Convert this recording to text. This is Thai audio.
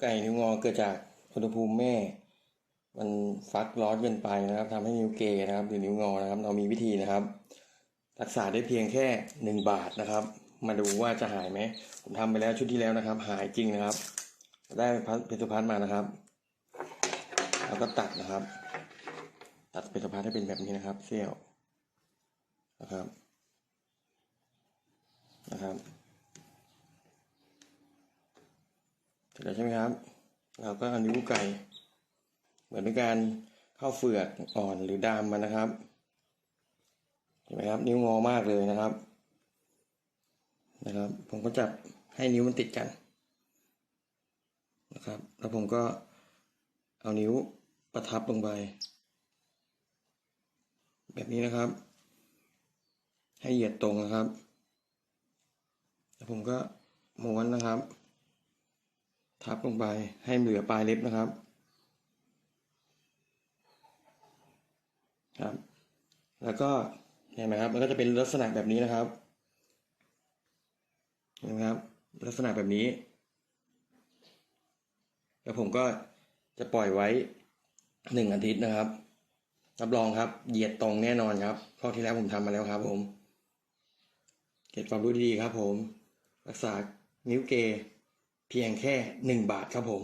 ไก่นิ้วงอเกิดจากอุณหภูมิแม่ มันฟักร้อนเกินไปนะครับทำให้นิ้วเกนะครับ หรือนิ้วงอนะครับ เรามีวิธีนะครับ รักษาได้เพียงแค่หนึ่งบาทนะครับ มาดูว่าจะหายไหมผมทำไปแล้วชุดที่แล้วนะครับ หายจริงนะครับ ได้พัสเพชรพัฒน์มานะครับ แล้วก็ตัดนะครับ ตัดเพชรพัฒน์ให้เป็นแบบนี้นะครับ เสี้ยวนะครับนะครับ เส ร็จแล้วใช่ไหมครับ เราก็เอานิ้วไก่ เหมือนเป็นการเข้าเฟือกอ่อนหรือดามมันนะครับเห็นไหมครับ นิ้วงอมากเลยนะครับ นะครับ ผมก็จับให้นิ้วมันติดกันนะครับ แล้วผมก็เอานิ้วประทับลงไปแบบนี้นะครับ ให้เหยียดตรงนะครับ แล้วผมก็ม้วนนะครับ ทับลงไปให้เหลือปลายเล็บนะครับ ครับ แล้วก็เห็นไหมครับ มันก็จะเป็นลักษณะแบบนี้นะครับเห็นไหมครับ ลักษณะแบบนี้ แล้วผมก็จะปล่อยไว้หนึ่งอาทิตย์นะครับรับรองครับ เหยียดตรงแน่นอนครับเพราะที่แล้วผมทำมาแล้วครับ ผม เก็บความรู้ดีๆครับ ผม รักษานิ้วเก เพียงแค่หนึ่งบาทครับผม